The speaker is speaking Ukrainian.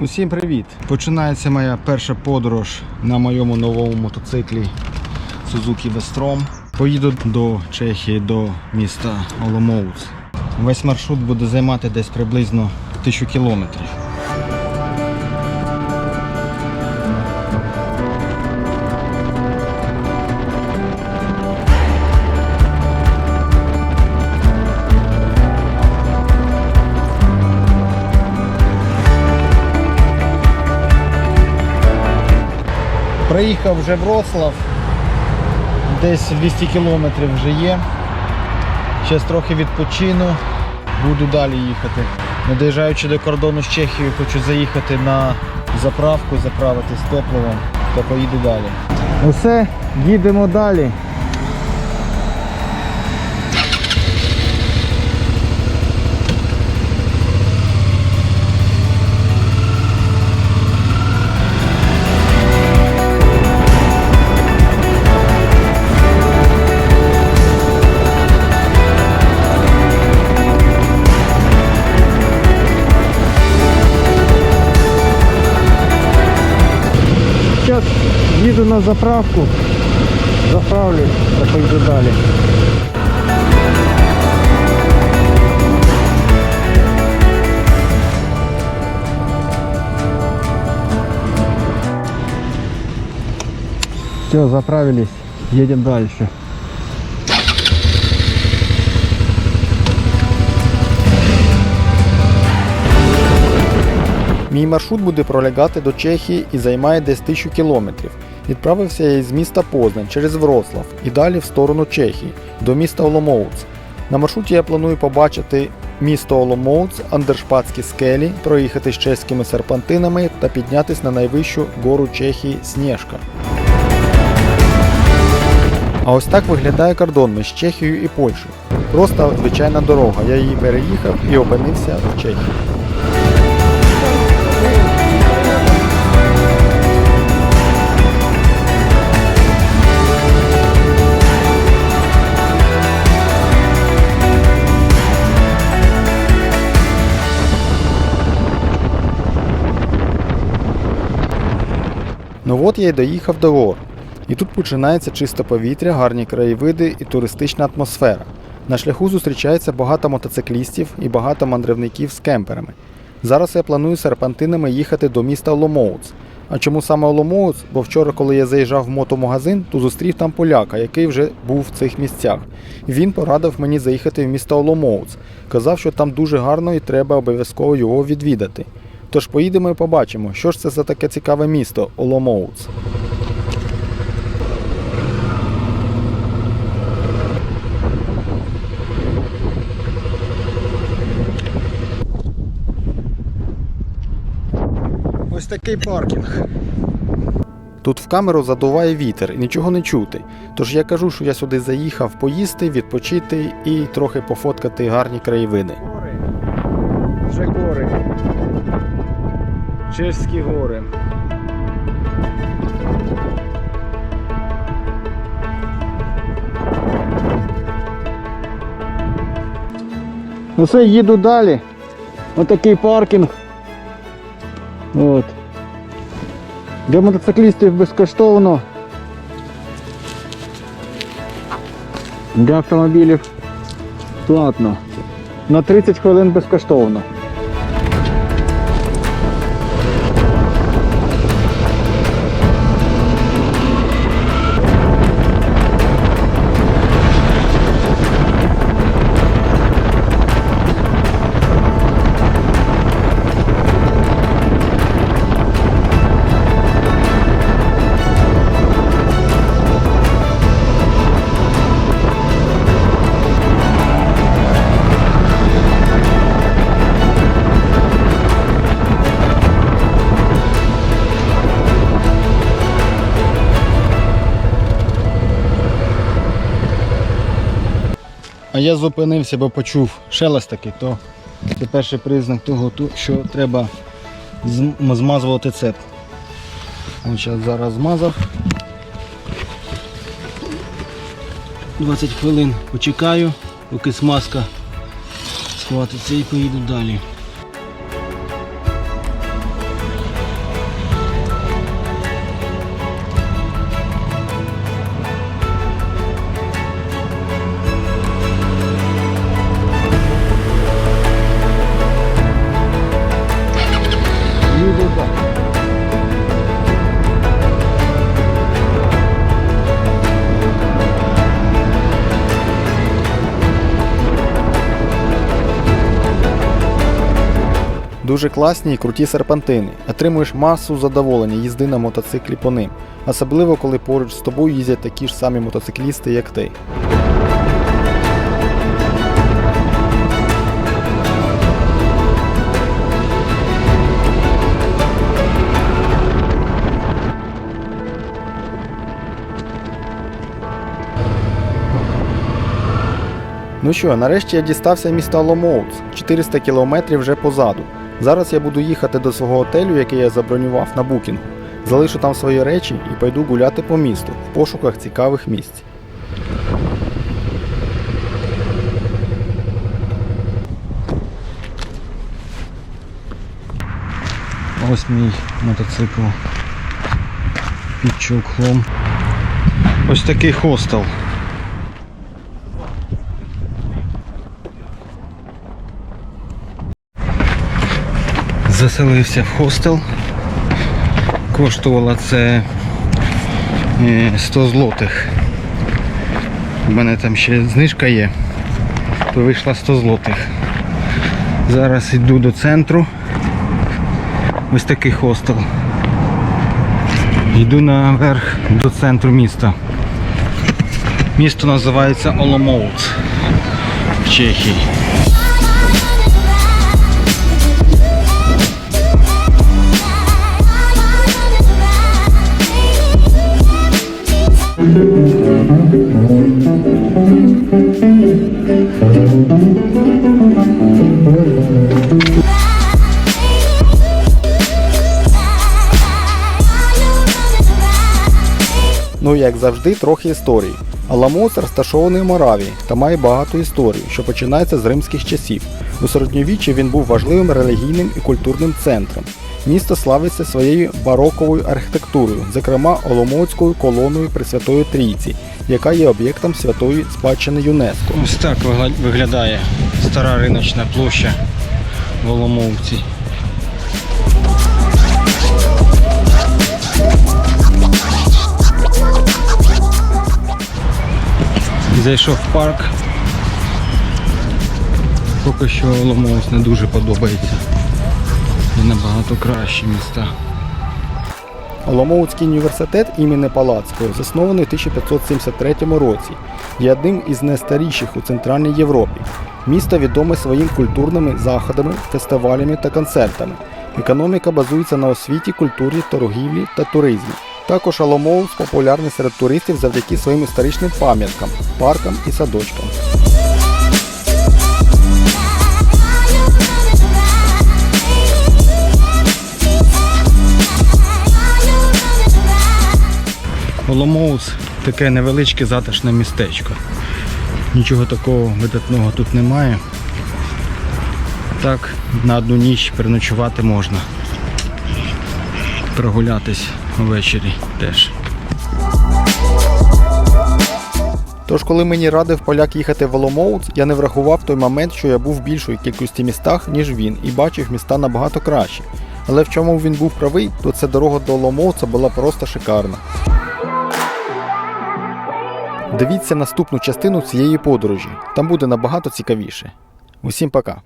Усім привіт! Починається моя перша подорож на моєму новому мотоциклі Suzuki Vestrom. Поїду до Чехії, до міста Оломоуц. Весь маршрут буде займати десь приблизно 1000 кілометрів. Приїхав вже Вроцлав, десь 200 кілометрів вже є. Зараз трохи відпочину, буду далі їхати. Не доїжджаючи до кордону з Чехією, хочу заїхати на заправку, заправитись топливом та поїду далі. Усе, їдемо далі. На заправку, заправлю та поїду далі. Все, заправились, едем дальше. Мій маршрут буде пролягати до Чехії і займає десь 1000 кілометрів. Відправився я із міста Познань через Вроцлав і далі в сторону Чехії, до міста Оломоуц. На маршруті я планую побачити місто Оломоуц, Андершпатські скелі, проїхати з чеськими серпантинами та піднятися на найвищу гору Чехії Снєжка. А ось так виглядає кордон між Чехією і Польщею. Просто звичайна дорога. Я її переїхав і опинився в Чехії. От я й доїхав до гор. І тут починається чисте повітря, гарні краєвиди і туристична атмосфера. На шляху зустрічається багато мотоциклістів і багато мандрівників з кемперами. Зараз я планую серпантинами їхати до міста Оломоуц. А чому саме Оломоуц? Бо вчора, коли я заїжджав в мотомагазин, то зустрів там поляка, який вже був в цих місцях. Він порадив мені заїхати в місто Оломоуц. Казав, що там дуже гарно і треба обов'язково його відвідати. Тож поїдемо і побачимо, що ж це за таке цікаве місто Оломоуц. Ось такий паркінг. Тут в камеру задуває вітер і нічого не чути. Тож я кажу, що я сюди заїхав поїсти, відпочити і трохи пофоткати гарні краєвиди. Вже гори. Чеські гори. Ну все, їду далі. Отакий паркінг. От. Для мотоциклістів безкоштовно. Для автомобілів платно. На 30 хвилин безкоштовно. А я зупинився, бо почув шелест такий, то це перший признак того, що треба змазувати цеп. Зараз зараз змазав. 20 хвилин почекаю, поки смазка схватиться і поїду далі. Дуже класні і круті серпантини. Отримуєш масу задоволення їзди на мотоциклі по ним, особливо коли поруч з тобою їздять такі ж самі мотоциклісти, як ти. Ну що, нарешті я дістався міста Ломоуц, 400 кілометрів вже позаду. Зараз я буду їхати до свого готелю, який я забронював на букінгу. Залишу там свої речі і пойду гуляти по місту в пошуках цікавих місць. Ось мій мотоцикл під чохлом. Ось такий хостел. Заселився в хостел. Коштувало це е, 100 злотих. У мене там ще знижка є, то вийшла 100 злотих. Зараз йду до центру. Ось такий хостел. Йду наверх до центру міста. Місто називається Оломоуц в Чехії. Як завжди, трохи історії. Аламоц розташований у Моравії та має багато історій, що починається з римських часів. У середньовіччі він був важливим релігійним і культурним центром. Місто славиться своєю бароковою архітектурою, зокрема Оломоцькою колоною Пресвятої Трійці, яка є об'єктом святої спадщини ЮНЕСКО. Ось так виглядає стара риночна площа в Оломовці. Зайшов в парк. Поки що Оломовець не дуже подобається. Є набагато кращі міста. Оломоуцький університет імені Палацького заснований у 1573 році. Є одним із найстаріших у Центральній Європі. Місто відоме своїм культурними заходами, фестивалями та концертами. Економіка базується на освіті, культурі, торгівлі та туризмі. Також Оломоуц популярний серед туристів завдяки своїм історичним пам'яткам, паркам і садочкам. Оломоуц таке невеличке затишне містечко. Нічого такого видатного тут немає. Так, на одну ніч переночувати можна. Прогулятись ввечері теж. Тож, коли мені радив поляк їхати в Оломоуц, я не врахував той момент, що я був в більшої кількості містах, ніж він, і бачив міста набагато краще. Але в чому він був правий, то ця дорога до Оломоуца була просто шикарна. Дивіться наступну частину цієї подорожі. Там буде набагато цікавіше. Усім пока!